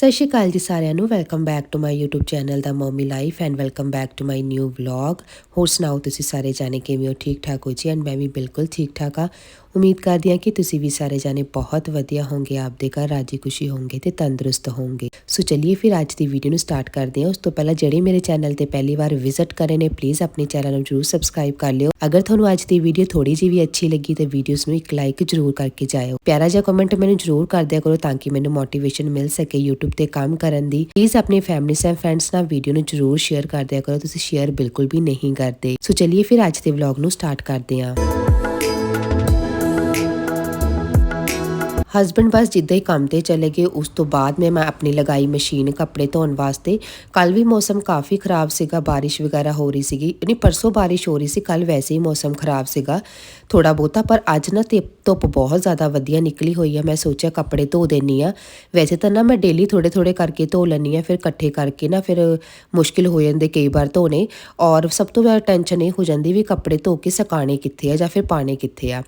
ਸਤਿ ਸ਼੍ਰੀ ਅਕਾਲ ਜੀ ਸਾਰਿਆਂ ਨੂੰ। Welcome back to my YouTube channel the mommy life and welcome back to my new vlog ਹੋਰ ਸੁਣਾਓ ਤੁਸੀਂ ਸਾਰੇ ਜਾਣੇ ਕਿਵੇਂ ਹੋ? ਠੀਕ ਠਾਕ ਹੋ ਜੀ? ਐਂਡ ਮੈਂ ਵੀ ਬਿਲਕੁਲ ਠੀਕ ਠਾਕ ਆ ਉਮੀਦ ਕਰਦੀ ਹਾਂ ਕਿ ਤੁਸੀਂ ਵੀ ਸਾਰੇ ਜਾਣੇ ਬਹੁਤ ਵਧੀਆ ਹੋਵੋਗੇ ਆਪਦੇ ਘਰ ਰਾਜੀ ਖੁਸ਼ੀ ਹੋਵੋਗੇ ਤੇ ਤੰਦਰੁਸਤ ਹੋਵੋਗੇ ਸੋ ਚਲਿਏ ਫਿਰ ਅੱਜ ਦੀ ਵੀਡੀਓ ਨੂੰ ਸਟਾਰਟ ਕਰਦੇ ਹਾਂ। ਉਸ ਤੋਂ ਪਹਿਲਾਂ ਜਿਹੜੇ ਮੇਰੇ ਚੈਨਲ ਤੇ ਪਹਿਲੀ ਵਾਰ ਵਿਜ਼ਿਟ ਕਰੇ ਨੇ ਪਲੀਜ਼ ਆਪਣੇ ਚੈਨਲ ਨੂੰ ਜਰੂਰ ਸਬਸਕ੍ਰਾਈਬ ਕਰ ਲਿਓ। ਅਗਰ ਤੁਹਾਨੂੰ ਅੱਜ ਦੀ ਵੀਡੀਓ ਥੋੜੀ ਜਿਹੀ ਵੀ ਅੱਛੀ ਲੱਗੀ ਤੇ ਵੀਡੀਓਜ਼ ਨੂੰ ਇੱਕ ਲਾਈਕ ਜਰੂਰ ਕਰਕੇ ਜਾਇਓ। ਪਿਆਰਾ ਜਿਹਾ ਕਮੈਂਟ ਮੈਨੂੰ ਜਰੂਰ ਕਰ ਦਿਆ ਕਰੋ ਤਾਂ ਕਿ ਮੈਨੂੰ ਮੋਟੀਵੇਸ਼ਨ ਮਿਲ ਸਕੇ YouTube ਤੇ ਕੰਮ ਕਰਨ ਦੀ। ਪਲੀਜ਼ ਆਪਣੀ ਫੈਮਿਲੀ ਐਂਡ ਫਰੈਂਡਸ ਨਾਲ ਵੀਡੀਓ ਨੂੰ ਜਰੂਰ ਸ਼ੇਅਰ ਕਰ ਦਿਆ ਕਰੋ। ਤੁਸੀਂ ਸ਼ੇਅਰ ਬਿਲਕੁਲ ਵੀ ਨਹੀਂ ਕਰਦੇ। ਸੋ ਚਲਿਏ ਫਿਰ ਅੱਜ ਦੇ ਵਲੌਗ ਨੂੰ ਸਟਾਰਟ ਕਰਦੇ ਹਾਂ। ਹਸਬੰਡ ਬਸ ਜਿੱਦਾਂ ਹੀ ਕੰਮ ਤੇ ਚਲੇ ਗਏ, ਉਸ ਤੋਂ ਬਾਅਦ ਮੈਂ ਮੈਂ ਆਪਣੀ ਲਗਾਈ ਮਸ਼ੀਨ ਕੱਪੜੇ ਧੋਣ ਵਾਸਤੇ ਕੱਲ ਵੀ ਮੌਸਮ ਕਾਫੀ ਖਰਾਬ ਸੀਗਾ, ਬਾਰਿਸ਼ ਵਗੈਰਾ ਹੋ ਰਹੀ ਸੀਗੀ, ਨਹੀਂ ਪਰਸੋਂ ਬਾਰਿਸ਼ ਹੋ ਰਹੀ ਸੀ ਕੱਲ ਵੈਸੇ ਹੀ ਮੌਸਮ ਖਰਾਬ ਸੀਗਾ ਥੋੜਾ ਬਹੁਤਾ, ਪਰ ਅੱਜ ਨਾ ਤੇ ਧੁੱਪ ਬਹੁਤ ਜ਼ਿਆਦਾ ਵਧੀਆ ਨਿਕਲੀ ਹੋਈ ਆ, ਮੈਂ ਸੋਚਿਆ ਕੱਪੜੇ ਧੋ ਦੇਣੀ ਆ, ਵੈਸੇ ਤਾਂ ਨਾ ਮੈਂ ਡੇਲੀ ਥੋੜੇ ਥੋੜੇ ਕਰਕੇ ਧੋ ਲੈਣੀ ਆ, ਫਿਰ ਇਕੱਠੇ ਕਰਕੇ ਨਾ ਫਿਰ ਮੁਸ਼ਕਿਲ ਹੋ ਜਾਂਦੇ ਕਈ ਵਾਰ ਧੋਣੇ, ਔਰ ਸਭ ਤੋਂ ਜ਼ਿਆਦਾ ਟੈਨਸ਼ਨ ਇਹ ਹੋ ਜਾਂਦੀ ਵੀ ਕੱਪੜੇ ਧੋ ਕੇ ਸਕਾਣੇ ਕਿੱਥੇ ਆ ਜਾਂ ਫਿਰ ਪਾਣੇ ਕਿੱਥੇ ਆ।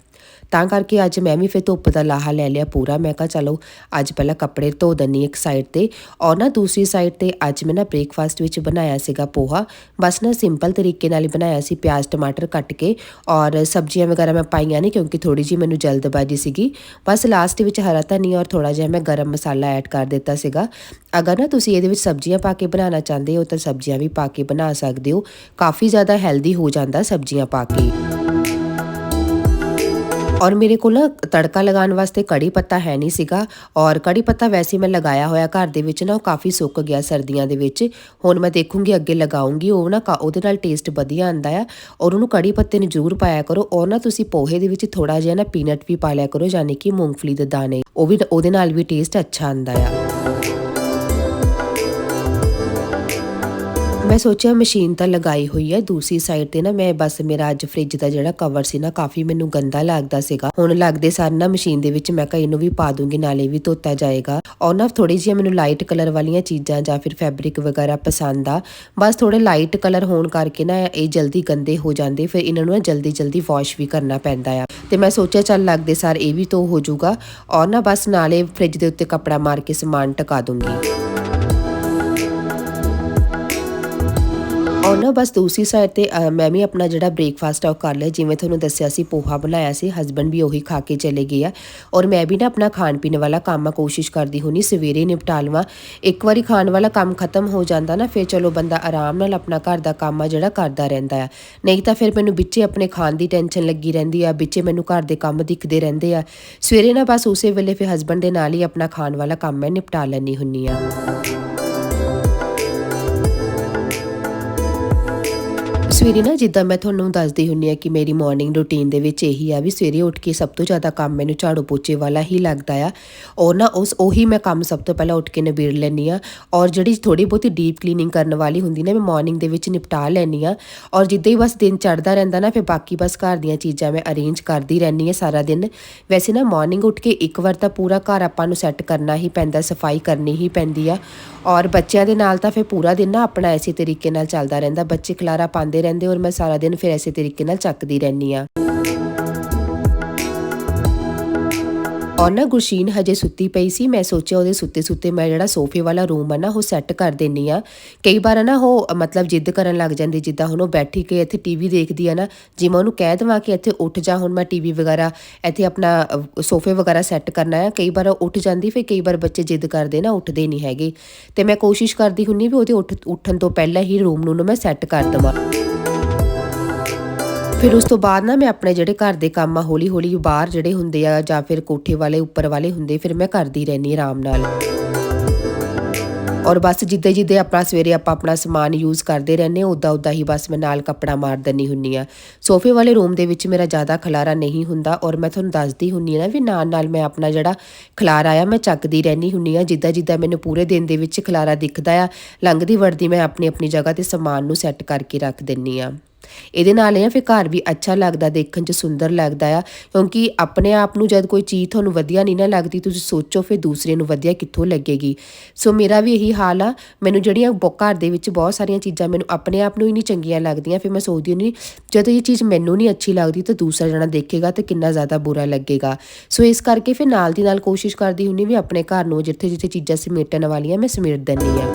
ਤਾਂ ਕਰਕੇ ਅੱਜ ਮੈਂ ਵੀ ਫਿਰ ਧੁੱਪ ਦਾ ਲਾਹਾ ਲੈ ਲਿਆ ਪੂਰਾ। ਮੈਂ ਕਿਹਾ, ਚਲੋ, ਅੱਜ ਪਹਿਲਾਂ ਕੱਪੜੇ ਧੋ ਦਨੀ ਇੱਕ ਸਾਈਡ ਤੇ ਔਰ ਨਾ ਦੂਸਰੀ ਸਾਈਡ ਤੇ ਅੱਜ ਮੈਂ ਨਾ ਬ੍ਰੇਕਫਾਸਟ ਵਿੱਚ ਬਣਾਇਆ ਸੀਗਾ ਪੋਹਾ। ਬਸ ਨਾ ਸਿੰਪਲ ਤਰੀਕੇ ਨਾਲ ਹੀ ਬਣਾਇਆ ਸੀ, ਪਿਆਜ਼, ਟਮਾਟਰ ਕੱਟ ਕੇ ਔਰ ਸਬਜ਼ੀਆਂ ਵਗੈਰਾ ਮੈਂ ਪਾਈਆਂ ਨਹੀਂ ਕਿਉਂਕਿ ਥੋੜੀ ਜੀ ਮੈਨੂੰ ਜਲਦਬਾਜ਼ੀ ਸੀਗੀ। ਬਸ ਲਾਸਟ ਵਿੱਚ ਹਰਾ ਧਨੀਆ ਔਰ ਥੋੜਾ ਜਿਹਾ ਮੈਂ ਗਰਮ ਮਸਾਲਾ ਐਡ ਕਰ ਦਿੱਤਾ ਸੀਗਾ। ਅਗਰ ਨਾ ਤੁਸੀਂ ਇਹਦੇ ਵਿੱਚ ਸਬਜ਼ੀਆਂ ਪਾ ਕੇ ਬਣਾਉਣਾ ਚਾਹੁੰਦੇ ਹੋ ਤਾਂ ਸਬਜ਼ੀਆਂ ਵੀ ਪਾ ਕੇ ਬਣਾ ਸਕਦੇ ਹੋ। ਕਾਫੀ ਜ਼ਿਆਦਾ ਹੈਲਦੀ ਹੋ ਜਾਂਦਾ ਸਬਜ਼ੀਆਂ ਪਾ ਕੇ। ਔਰ ਮੇਰੇ ਕੋਲ ਨਾ ਤੜਕਾ ਲਗਾਉਣ ਵਾਸਤੇ ਕੜੀ ਪੱਤਾ ਹੈ ਨਹੀਂ ਸੀਗਾ ਔਰ ਕੜੀ ਪੱਤਾ ਵੈਸੇ ਮੈਂ ਲਗਾਇਆ ਹੋਇਆ ਘਰ ਦੇ ਵਿੱਚ ਨਾ ਉਹ ਕਾਫੀ ਸੁੱਕ ਗਿਆ ਸਰਦੀਆਂ ਦੇ ਵਿੱਚ ਹੁਣ ਮੈਂ ਦੇਖੂੰਗੀ ਅੱਗੇ ਲਗਾਉਂਗੀ ਉਹ ਨਾ ਉਹਦੇ ਨਾਲ ਟੇਸਟ ਵਧੀਆ ਆਂਦਾ ਆ ਔਰ ਉਹਨੂੰ ਕੜੀ ਪੱਤੇ ਨੂੰ ਜ਼ਰੂਰ ਪਾਇਆ ਕਰੋ ਔਰ ਨਾ ਤੁਸੀਂ ਪੋਹੇ ਦੇ ਵਿੱਚ ਥੋੜਾ ਜਿਹਾ ਨਾ ਪੀਨਟ ਵੀ ਪਾ ਲਿਆ ਕਰੋ ਯਾਨੀ ਕਿ ਮੂੰਗਫਲੀ ਦੇ ਦਾਣੇ ਉਹ ਵੀ ਉਹਦੇ ਨਾਲ ਵੀ ਟੇਸਟ ਅੱਛਾ ਆਂਦਾ ਆ ਮੈਂ ਸੋਚਿਆ ਮਸ਼ੀਨ ਤਾਂ ਲਗਾਈ ਹੋਈ ਹੈ ਦੂਸਰੀ ਸਾਈਡ ਤੇ ਨਾ ਮੈਂ ਬਸ ਮੇਰਾ ਅੱਜ ਫ੍ਰਿਜ ਦਾ ਜਿਹੜਾ ਕਵਰ ਸੀ ਨਾ, ਕਾਫੀ ਮੈਨੂੰ ਗੰਦਾ ਲੱਗਦਾ ਸੀਗਾ। ਹੁਣ ਲੱਗਦੇ ਸਾਰ ਨਾ ਮਸ਼ੀਨ ਦੇ ਵਿੱਚ ਮੈਂ ਕਿਹਾ ਇਹਨੂੰ ਵੀ ਪਾ ਦੂੰਗੀ, ਨਾਲੇ ਵੀ ਧੋਤਾ ਜਾਏਗਾ। ਔਰ ਨਾ ਥੋੜੀ ਜਿਹੀ ਮੈਨੂੰ ਲਾਈਟ ਕਲਰ ਵਾਲੀਆਂ ਚੀਜ਼ਾਂ ਜਾਂ ਫਿਰ ਫੈਬਰਿਕ ਵਗੈਰਾ ਪਸੰਦ ਆ। ਬਸ ਥੋੜੇ ਲਾਈਟ ਕਲਰ ਹੋਣ ਕਰਕੇ ਨਾ ਇਹ ਜਲਦੀ ਗੰਦੇ ਹੋ ਜਾਂਦੇ, ਫਿਰ ਇਹਨਾਂ ਨੂੰ ਨਾ ਜਲਦੀ ਜਲਦੀ ਵਾਸ਼ ਵੀ ਕਰਨਾ ਪੈਂਦਾ ਆ। ਤੇ ਮੈਂ ਸੋਚਿਆ ਚੱਲ ਲੱਗਦੇ ਸਾਰ ਇਹ ਵੀ ਧੋ ਹੋ ਜਾਊਗਾ। ਔਰ ਨਾ ਬਸ ਨਾਲੇ ਫ੍ਰਿਜ ਦੇ ਉੱਤੇ ਕੱਪੜਾ ਮਾਰ ਕੇ ਸਮਾਨ ਟਕਾ ਦੂੰਗੀ। ਔਰ ਬਸ ਦੂਸਰੀ ਸਾਈਡ ਤੇ ਮੈਂ ਵੀ ਆਪਣਾ ਜਿਹੜਾ ਬ੍ਰੇਕਫਾਸਟ ਆ ਉਹ ਕਰ ਲਿਆ। ਜਿਵੇਂ ਤੁਹਾਨੂੰ ਦੱਸਿਆ ਸੀ, ਪੋਹਾ ਬਣਾਇਆ ਸੀ ਹਸਬੰਡ ਵੀ ਉਹੀ ਖਾ ਕੇ ਚਲੇ ਗਏ ਆ। ਔਰ ਮੈਂ ਵੀ ਨਾ ਆਪਣਾ ਖਾਣ ਪੀਣ ਵਾਲਾ ਕੰਮ ਆ, ਕੋਸ਼ਿਸ਼ ਕਰਦੀ ਹੁੰਨੀ ਸਵੇਰੇ ਨਿਪਟਾ ਲਵਾਂ। ਇੱਕ ਵਾਰੀ ਖਾਣ ਵਾਲਾ ਕੰਮ ਖਤਮ ਹੋ ਜਾਂਦਾ ਨਾ, ਫਿਰ ਚਲੋ ਬੰਦਾ ਆਰਾਮ ਨਾਲ ਆਪਣਾ ਘਰ ਦਾ ਕੰਮ ਆ ਜਿਹੜਾ ਕਰਦਾ ਰਹਿੰਦਾ ਆ। ਨਹੀਂ ਤਾਂ ਫਿਰ ਮੈਨੂੰ ਵਿੱਚੇ ਆਪਣੇ ਖਾਣ ਦੀ ਟੈਨਸ਼ਨ ਲੱਗੀ ਰਹਿੰਦੀ ਆ, ਵਿੱਚੇ ਮੈਨੂੰ ਘਰ ਦੇ ਕੰਮ ਦਿਖਦੇ ਰਹਿੰਦੇ ਆ। ਸਵੇਰੇ ਨਾ ਬਸ ਉਸੇ ਵੇਲੇ ਫਿਰ ਹਸਬੰਡ ਦੇ ਨਾਲ ਹੀ ਆਪਣਾ ਖਾਣ ਵਾਲਾ ਕੰਮ ਮੈਂ ਨਿਪਟਾ ਲੈਣੀ ਹੁੰਨੀ ਆ। ਸਵੇਰੇ ਨਾ ਜਿੱਦਾਂ ਮੈਂ ਤੁਹਾਨੂੰ ਦੱਸਦੀ ਹੁੰਨੀ ਆ ਕਿ ਮੇਰੀ ਮਾਰਨਿੰਗ ਰੁਟੀਨ ਦੇ ਵਿੱਚ ਇਹੀ ਆ ਵੀ ਸਵੇਰੇ ਉੱਠ ਕੇ ਸਭ ਤੋਂ ਜ਼ਿਆਦਾ ਕੰਮ ਮੈਨੂੰ ਝਾੜੂ ਪੋਚੇ ਵਾਲਾ ਹੀ ਲੱਗਦਾ ਆ। ਔਰ ਨਾ ਉਸ, ਉਹੀ ਮੈਂ ਕੰਮ ਸਭ ਤੋਂ ਪਹਿਲਾਂ ਉੱਠ ਕੇ ਨਿਬੇੜ ਲੈਂਦੀ ਆ ਔਰ ਜਿਹੜੀ ਥੋੜੀ ਬਹੁਤੀ ਡੀਪ ਕਲੀਨਿੰਗ ਕਰਨ ਵਾਲੀ ਹੁੰਦੀ ਨਾ, ਮੈਂ ਮਾਰਨਿੰਗ ਦੇ ਵਿੱਚ ਨਿਪਟਾ ਲੈਂਦੀ ਆ ਔਰ ਜਿੱਦਾਂ ਹੀ ਬਸ ਦਿਨ ਚੜਦਾ ਰਹਿੰਦਾ ਨਾ, ਫਿਰ ਬਾਕੀ ਬਸ ਘਰ ਦੀਆਂ ਚੀਜ਼ਾਂ ਮੈਂ ਅਰੇਂਜ ਕਰਦੀ ਰਹਿੰਦੀ ਆ ਸਾਰਾ ਦਿਨ। ਵੈਸੇ ਨਾ ਮਾਰਨਿੰਗ ਉੱਠ ਕੇ ਇੱਕ ਵਾਰ ਤਾਂ ਪੂਰਾ ਘਰ ਆਪਾਂ ਨੂੰ ਸੈੱਟ ਕਰਨਾ ਹੀ ਪੈਂਦਾ, ਸਫ਼ਾਈ ਕਰਨੀ ਹੀ ਪੈਂਦੀ ਆ। ਔਰ ਬੱਚਿਆਂ ਦੇ ਨਾਲ ਤਾਂ ਫਿਰ ਪੂਰਾ ਦਿਨ ਨਾ ਆਪਣਾ ਐਸੇ ਤਰੀਕੇ ਨਾਲ ਚੱਲਦਾ ਰਹਿੰਦਾ, ਬੱਚੇ ਖਲਾਰਾ ਪਾਉਂਦੇ ਰਹਿੰਦੇ ਔਰ ਮੈਂ ਸਾਰਾ ਦਿਨ ਫਿਰ ਐਸੇ ਤਰੀਕੇ ਨਾਲ ਚੱਕਦੀ ਰਹਿੰਦੀ ਆ ਔਰ ਨਾ ਗੁਰਸ਼ੀਨ ਹਜੇ ਸੁੱਤੀ ਪਈ ਸੀ, ਮੈਂ ਸੋਚਿਆ ਉਹਦੇ ਸੁੱਤੇ ਸੁੱਤੇ ਮੈਂ ਜਿਹੜਾ ਸੋਫੇ ਵਾਲਾ ਰੂਮ ਆ ਨਾ, ਉਹ ਸੈੱਟ ਕਰ ਦੇਣੀ ਆ। ਕਈ ਵਾਰ ਨਾ ਉਹ ਮਤਲਬ ਜਿੱਦ ਕਰਨ ਲੱਗ ਜਾਂਦੀ, ਜਿੱਦਾਂ ਹੁਣ ਉਹ ਬੈਠੀ ਕੇ ਇੱਥੇ ਟੀਵੀ ਦੇਖਦੀ ਆ ਨਾ, ਜਿਵੇਂ ਉਹਨੂੰ ਕਹਿ ਦਵਾਂ ਕਿ ਇੱਥੇ ਉੱਠ ਜਾ, ਹੁਣ ਮੈਂ ਟੀਵੀ ਵਗੈਰਾ, ਇੱਥੇ ਆਪਣਾ ਸੋਫੇ ਵਗੈਰਾ ਸੈੱਟ ਕਰਨਾ ਆ। ਕਈ ਵਾਰ ਉੱਠ ਜਾਂਦੀ, ਫਿਰ ਕਈ ਵਾਰ ਬੱਚੇ ਜਿੱਦ ਕਰਦੇ ਨਾ, ਉੱਠਦੇ ਨਹੀਂ ਹੈਗੇ। ਤੇ ਮੈਂ ਕੋਸ਼ਿਸ਼ ਕਰਦੀ ਹੁੰਨੀ ਵੀ ਉਹਦੇ ਉੱਠਣ ਤੋਂ ਪਹਿਲਾਂ ਹੀ ਰੂਮ ਨੂੰ ਮੈਂ ਸੈੱਟ ਕਰ ਦਵਾਂ। ਫਿਰ ਉਸ ਤੋਂ ਬਾਅਦ ਨਾ ਮੈਂ ਆਪਣੇ ਜਿਹੜੇ ਘਰ ਦੇ ਕੰਮ ਆ ਹੌਲੀ ਹੌਲੀ ਬਾਹਰ ਜਿਹੜੇ ਹੁੰਦੇ ਆ ਜਾਂ ਫਿਰ ਕੋਠੇ ਵਾਲੇ, ਉੱਪਰ ਵਾਲੇ ਹੁੰਦੇ, ਫਿਰ ਮੈਂ ਕਰਦੀ ਰਹਿਣੀ ਆਰਾਮ ਨਾਲ। ਔਰ ਬਸ ਜਿੱਦੇ ਜਿੱਦੇ ਆਪਾਂ ਸਵੇਰੇ ਆਪਾਂ ਆਪਣਾ ਸਮਾਨ ਯੂਜ਼ ਕਰਦੇ ਰਹਿੰਦੇ ਉਦਾਂ ਉਦਾਂ ਹੀ ਬਸ ਮੈਂ ਨਾਲ ਕੱਪੜਾ ਮਾਰ ਦਨੀ ਹੁੰਨੀ ਆ ਸੋਫੇ ਵਾਲੇ ਰੂਮ ਦੇ ਵਿੱਚ ਮੇਰਾ ਜ਼ਿਆਦਾ ਖਲਾਰਾ ਨਹੀਂ ਹੁੰਦਾ ਔਰ ਮੈਂ ਤੁਹਾਨੂੰ ਦੱਸਦੀ ਹੁੰਨੀ ਆ ਨਾ ਵੀ ਨਾਲ ਨਾਲ ਮੈਂ ਆਪਣਾ ਜਿਹੜਾ ਖਲਾਰਾ ਆ, ਮੈਂ ਚੱਕਦੀ ਰਹਿੰਦੀ ਹੁੰਨੀ ਆ ਜਿੱਦਾਂ ਜਿੱਦਾਂ ਮੈਨੂੰ ਪੂਰੇ ਦਿਨ ਦੇ ਵਿੱਚ ਖਲਾਰਾ ਦਿਖਦਾ ਆ, ਲੰਘਦੀ ਵੜਦੀ ਮੈਂ ਆਪਣੀ ਆਪਣੀ ਜਗ੍ਹਾ ਤੇ ਸਮਾਨ ਨੂੰ ਸੈੱਟ ਕਰਕੇ ਰੱਖ ਦਿੰਨੀ ਆ ਇਹਦੇ ਨਾਲ ਇਹ ਆ, ਫਿਰ ਘਰ ਵੀ ਅੱਛਾ ਲੱਗਦਾ, ਦੇਖਣ 'ਚ ਸੁੰਦਰ ਲੱਗਦਾ ਆ। ਕਿਉਂਕਿ ਆਪਣੇ ਆਪ ਨੂੰ ਜਦ ਕੋਈ ਚੀਜ਼ ਤੁਹਾਨੂੰ ਵਧੀਆ ਨਹੀਂ ਨਾ ਲੱਗਦੀ, ਤੁਸੀਂ ਸੋਚੋ ਫਿਰ ਦੂਸਰੇ ਨੂੰ ਵਧੀਆ ਕਿੱਥੋਂ ਲੱਗੇਗੀ। ਸੋ ਮੇਰਾ ਵੀ ਇਹੀ ਹਾਲ ਆ। ਮੈਨੂੰ ਜਿਹੜੀਆਂ ਬ- ਘਰ ਦੇ ਵਿੱਚ ਬਹੁਤ ਸਾਰੀਆਂ ਚੀਜ਼ਾਂ ਮੈਨੂੰ ਆਪਣੇ ਆਪ ਨੂੰ ਹੀ ਨਹੀਂ ਚੰਗੀਆਂ ਲੱਗਦੀਆਂ, ਫਿਰ ਮੈਂ ਸੋਚਦੀ ਹੁੰਦੀ ਜਦੋਂ ਇਹ ਚੀਜ਼ ਮੈਨੂੰ ਨਹੀਂ ਅੱਛੀ ਲੱਗਦੀ ਤਾਂ ਦੂਸਰਾ ਜਣਾ ਦੇਖੇਗਾ ਤੇ ਕਿੰਨਾ ਜ਼ਿਆਦਾ ਬੁਰਾ ਲੱਗੇਗਾ। ਸੋ ਇਸ ਕਰਕੇ ਫਿਰ ਨਾਲ ਦੀ ਨਾਲ ਕੋਸ਼ਿਸ਼ ਕਰਦੀ ਹੁੰਨੀ ਵੀ ਆਪਣੇ ਘਰ ਨੂੰ ਜਿੱਥੇ ਜਿੱਥੇ ਚੀਜ਼ਾਂ ਸਮੇਟਣ ਵਾਲੀਆਂ, ਮੈਂ ਸਮੇਟ ਦਿੰਨੀ ਆ।